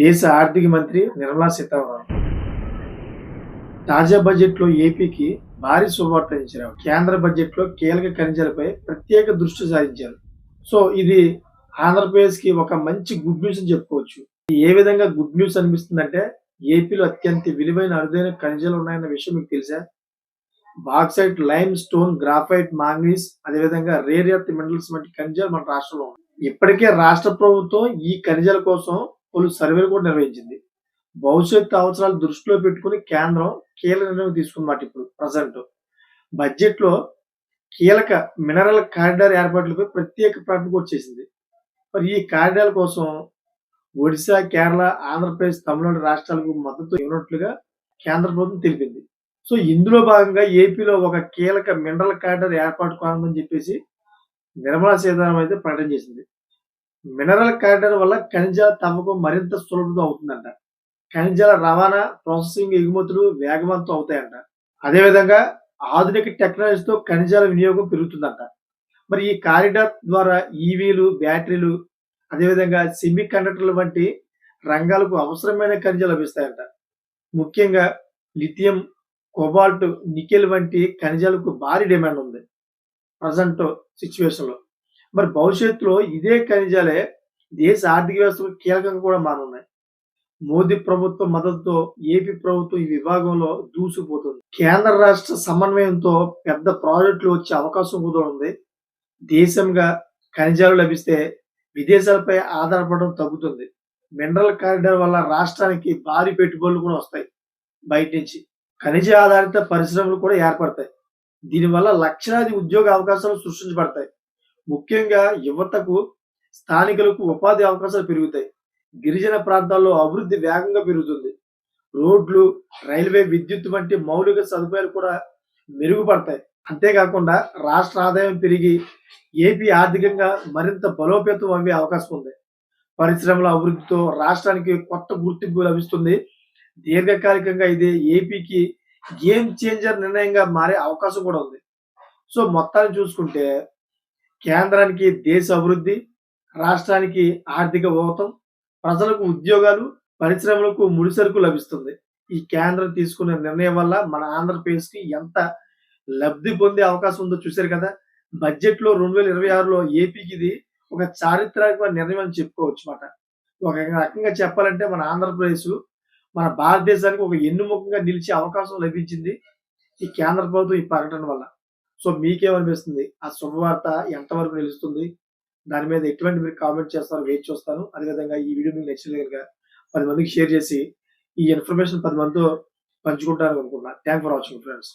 దేశ ఆర్థిక మంత్రి నిర్మలా సీతారామన్. తాజా బడ్జెట్లో ఏపీకి భారీ శుభవార్త ఇచ్చారు కేంద్ర బడ్జెట్లో కీలక ఖనిజాలపై ప్రత్యేక దృష్టి సారించారు. సో ఇది ఆంధ్రప్రదేశ్కి ఒక మంచి గుడ్ న్యూస్ అని చెప్పుకోవచ్చు. ఏ విధంగా గుడ్ న్యూస్ అనిపిస్తుందంటే ఏపీలో అత్యంత విలువైన అరుదైన ఖనిజాలు ఉన్నాయన్న విషయం మీకు తెలుసా? Bauxite limestone graphite manganese అదేవిధంగా రేర్ ఎర్త్ మినరల్స్ వంటి ఖనిజాలు మన రాష్ట్రంలో ఉన్నాయి. ఇప్పటికే రాష్ట్ర ప్రభుత్వం ఈ ఖనిజాల కోసం పలు సర్వేలు కూడా నిర్వహించింది. భవిష్యత్తు అవసరాలు దృష్టిలో పెట్టుకుని కేంద్రం కీలక నిర్ణయం తీసుకున్నమాట ఇప్పుడు ప్రజెంట్. బడ్జెట్లో కీలక మినరల్ కారిడార్ ఏర్పాట్లపై ప్రత్యేక ప్రకటన కూడా చేసింది. మరి ఈ కారిడార్ కోసం ఒడిశా కేరళ ఆంధ్రప్రదేశ్ తమిళనాడు రాష్ట్రాలకు మద్దతు ఇవ్వనట్లుగా కేంద్ర ప్రభుత్వం తెలిపింది. సో ఇందులో భాగంగా ఏపీలో ఒక కీలక మినరల్ కారిడార్ ఏర్పాటు కానుందని చెప్పేసి నిర్మలా సీతారామన్ అయితే ప్రకటన చేసింది. మినరల్ కారిడార్ వల్ల ఖనిజాల తవ్వకం మరింత సులభం అవుతుందంట. ఖనిజాల రవాణా ప్రాసెసింగ్ ఎగుమతులు వేగవంతం అవుతాయంట. అదేవిధంగా ఆధునిక టెక్నాలజీతో ఖనిజాల వినియోగం పెరుగుతుందంట. మరి ఈ కారిడార్ ద్వారా ఈవీలు బ్యాటరీలు అదేవిధంగా సెమీ కండక్టర్లు వంటి రంగాలకు అవసరమైన ఖనిజాలు లభిస్తాయంట. ముఖ్యంగా లిథియం కోబాల్ట్ నికెల్ వంటి ఖనిజాలకు భారీ డిమాండ్ ఉంది. ప్రజెంట్ సిచ్యువేషన్లో. మరి భవిష్యత్తులో ఇదే ఖనిజాలే దేశ ఆర్థిక వ్యవస్థకు కీలకంగా కూడా మారనున్నాయి మోదీ ప్రభుత్వం మద్దతుతో ఏపీ ప్రభుత్వం ఈ విభాగంలో దూసుకుపోతుంది. కేంద్ర రాష్ట్ర సమన్వయంతో పెద్ద ప్రాజెక్టులు వచ్చే అవకాశం కుదురుంది ఉంది. దేశంగా ఖనిజాలు లభిస్తే విదేశాలపై ఆధారపడడం తగ్గుతుంది. మినరల్ కారిడార్ వల్ల రాష్ట్రానికి భారీ పెట్టుబడులు కూడా వస్తాయి బయట నుంచి. ఖనిజ ఆధారిత పరిశ్రమలు కూడా ఏర్పడతాయి. దీనివల్ల లక్షలాది ఉద్యోగ అవకాశాలు సృష్టించబడతాయి. ముఖ్యంగా యువతకు స్థానికులకు ఉపాధి అవకాశాలు పెరుగుతాయి. గిరిజన ప్రాంతాల్లో అభివృద్ధి వేగంగా పెరుగుతుంది. రోడ్లు రైల్వే విద్యుత్ వంటి మౌలిక సదుపాయాలు కూడా మెరుగుపడతాయి. అంతేకాకుండా రాష్ట్ర ఆదాయం పెరిగి ఏపీ ఆర్థికంగా మరింత బలోపేతం అయ్యే అవకాశం ఉంది. పరిశ్రమల అభివృద్ధితో రాష్ట్రానికి కొత్త గుర్తింపు లభిస్తుంది. దీర్ఘకాలికంగా ఇది ఏపీకి గేమ్ చేంజర్ నిర్ణయంగా మారే అవకాశం కూడా ఉంది. సో మొత్తాన్ని చూసుకుంటే కేంద్రానికి దేశ అభివృద్ధి రాష్ట్రానికి ఆర్థిక ఊతం ప్రజలకు ఉద్యోగాలు పరిశ్రమలకు ముడిసరుకు లభిస్తుంది. ఈ కేంద్రం తీసుకునే నిర్ణయం వల్ల మన ఆంధ్రప్రదేశ్కి ఎంత లబ్ధి పొందే అవకాశం ఉందో చూశారు కదా. బడ్జెట్లో రెండు వేల ఇరవై ఆరులో ఏపీకి ఇది ఒక చారిత్రాత్మక నిర్ణయం అని చెప్పుకోవచ్చు మాట ఒక రకంగా చెప్పాలంటే మన ఆంధ్రప్రదేశ్ మన భారతదేశానికి ఒక ఎన్నుముఖంగా నిలిచే అవకాశం లభించింది ఈ కేంద్ర ప్రభుత్వం ఈ ప్రకటన వల్ల. సో మీకేమనిపిస్తుంది? ఆ శుభవార్త ఎంతవరకు నిలుస్తుంది? దాని మీద ఎటువంటి మీరు కామెంట్ చేస్తారో వెయిట్ చూస్తాను. అదేవిధంగా ఈ వీడియో మీకు నచ్చిన కనుక పది మందికి షేర్ చేసి ఈ ఇన్ఫర్మేషన్ పది మందితో పంచుకుంటాను అనుకుంటున్నా. Thank for watching friends.